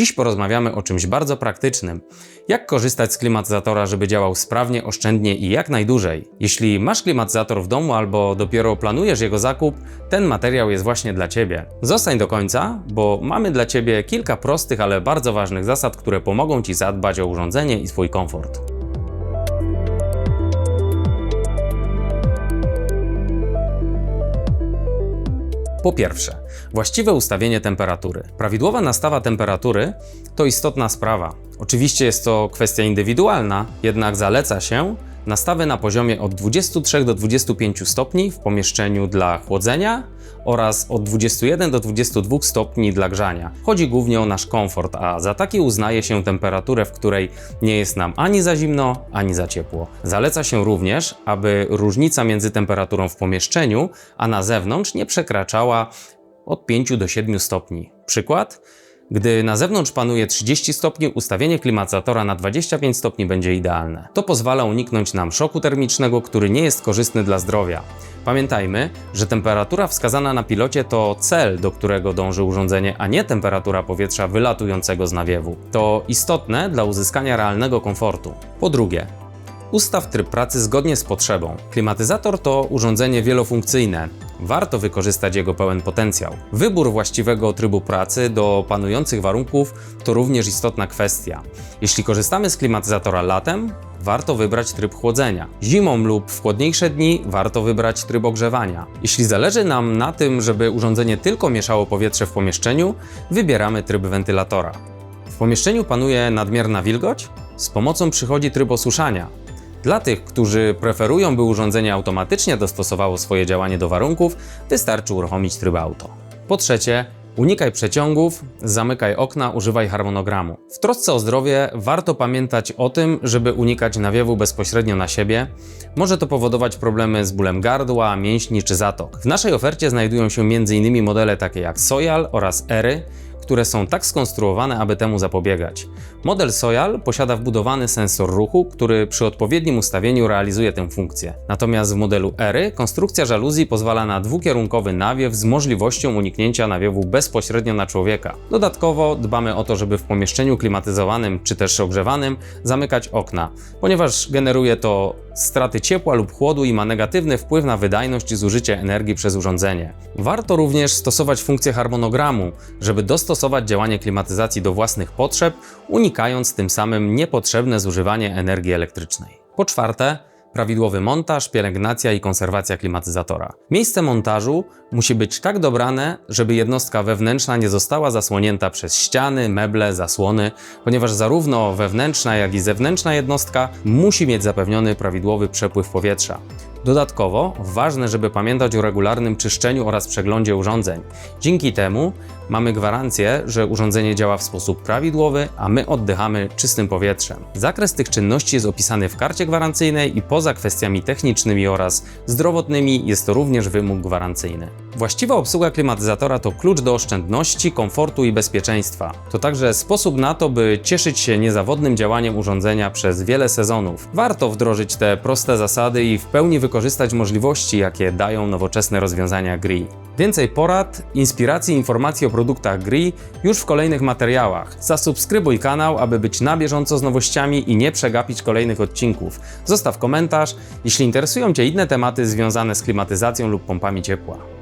Dziś porozmawiamy o czymś bardzo praktycznym. Jak korzystać z klimatyzatora, żeby działał sprawnie, oszczędnie i jak najdłużej? Jeśli masz klimatyzator w domu albo dopiero planujesz jego zakup, ten materiał jest właśnie dla Ciebie. Zostań do końca, bo mamy dla Ciebie kilka prostych, ale bardzo ważnych zasad, które pomogą Ci zadbać o urządzenie i swój komfort. Po pierwsze, właściwe ustawienie temperatury. Prawidłowa nastawa temperatury to istotna sprawa. Oczywiście jest to kwestia indywidualna, jednak zaleca się nastawy na poziomie od 23 do 25 stopni w pomieszczeniu dla chłodzenia oraz od 21 do 22 stopni dla grzania. Chodzi głównie o nasz komfort, a za taki uznaje się temperaturę, w której nie jest nam ani za zimno, ani za ciepło. Zaleca się również, aby różnica między temperaturą w pomieszczeniu a na zewnątrz nie przekraczała od 5 do 7 stopni. Przykład? Gdy na zewnątrz panuje 30 stopni, ustawienie klimatyzatora na 25 stopni będzie idealne. To pozwala uniknąć nam szoku termicznego, który nie jest korzystny dla zdrowia. Pamiętajmy, że temperatura wskazana na pilocie to cel, do którego dąży urządzenie, a nie temperatura powietrza wylatującego z nawiewu. To istotne dla uzyskania realnego komfortu. Po drugie, Ustaw tryb pracy zgodnie z potrzebą. Klimatyzator to urządzenie wielofunkcyjne. Warto wykorzystać jego pełen potencjał. Wybór właściwego trybu pracy do panujących warunków to również istotna kwestia. Jeśli korzystamy z klimatyzatora latem, warto wybrać tryb chłodzenia. Zimą lub w chłodniejsze dni warto wybrać tryb ogrzewania. Jeśli zależy nam na tym, żeby urządzenie tylko mieszało powietrze w pomieszczeniu, wybieramy tryb wentylatora. W pomieszczeniu panuje nadmierna wilgoć? Z pomocą przychodzi tryb osuszania. Dla tych, którzy preferują, by urządzenie automatycznie dostosowało swoje działanie do warunków, wystarczy uruchomić tryb auto. Po trzecie, unikaj przeciągów, zamykaj okna, używaj harmonogramu. W trosce o zdrowie warto pamiętać o tym, żeby unikać nawiewu bezpośrednio na siebie. Może to powodować problemy z bólem gardła, mięśni czy zatok. W naszej ofercie znajdują się m.in. modele takie jak Soyal oraz Ery, które są tak skonstruowane, aby temu zapobiegać. Model Soyal posiada wbudowany sensor ruchu, który przy odpowiednim ustawieniu realizuje tę funkcję. Natomiast w modelu Ery konstrukcja żaluzji pozwala na dwukierunkowy nawiew z możliwością uniknięcia nawiewu bezpośrednio na człowieka. Dodatkowo dbamy o to, żeby w pomieszczeniu klimatyzowanym czy też ogrzewanym zamykać okna, ponieważ generuje to straty ciepła lub chłodu i ma negatywny wpływ na wydajność i zużycie energii przez urządzenie. Warto również stosować funkcję harmonogramu, żeby dostosować działanie klimatyzacji do własnych potrzeb, unikając tym samym niepotrzebne zużywanie energii elektrycznej. Po czwarte, prawidłowy montaż, pielęgnacja i konserwacja klimatyzatora. Miejsce montażu musi być tak dobrane, żeby jednostka wewnętrzna nie została zasłonięta przez ściany, meble, zasłony, ponieważ zarówno wewnętrzna, jak i zewnętrzna jednostka musi mieć zapewniony prawidłowy przepływ powietrza. Dodatkowo ważne, żeby pamiętać o regularnym czyszczeniu oraz przeglądzie urządzeń. Dzięki temu mamy gwarancję, że urządzenie działa w sposób prawidłowy, a my oddychamy czystym powietrzem. Zakres tych czynności jest opisany w karcie gwarancyjnej i poza kwestiami technicznymi oraz zdrowotnymi jest to również wymóg gwarancyjny. Właściwa obsługa klimatyzatora to klucz do oszczędności, komfortu i bezpieczeństwa. To także sposób na to, by cieszyć się niezawodnym działaniem urządzenia przez wiele sezonów. Warto wdrożyć te proste zasady i w pełni wykorzystać możliwości, jakie dają nowoczesne rozwiązania GRI. Więcej porad, inspiracji i informacji o produktach GRI już w kolejnych materiałach. Zasubskrybuj kanał, aby być na bieżąco z nowościami i nie przegapić kolejnych odcinków. Zostaw komentarz, jeśli interesują Cię inne tematy związane z klimatyzacją lub pompami ciepła.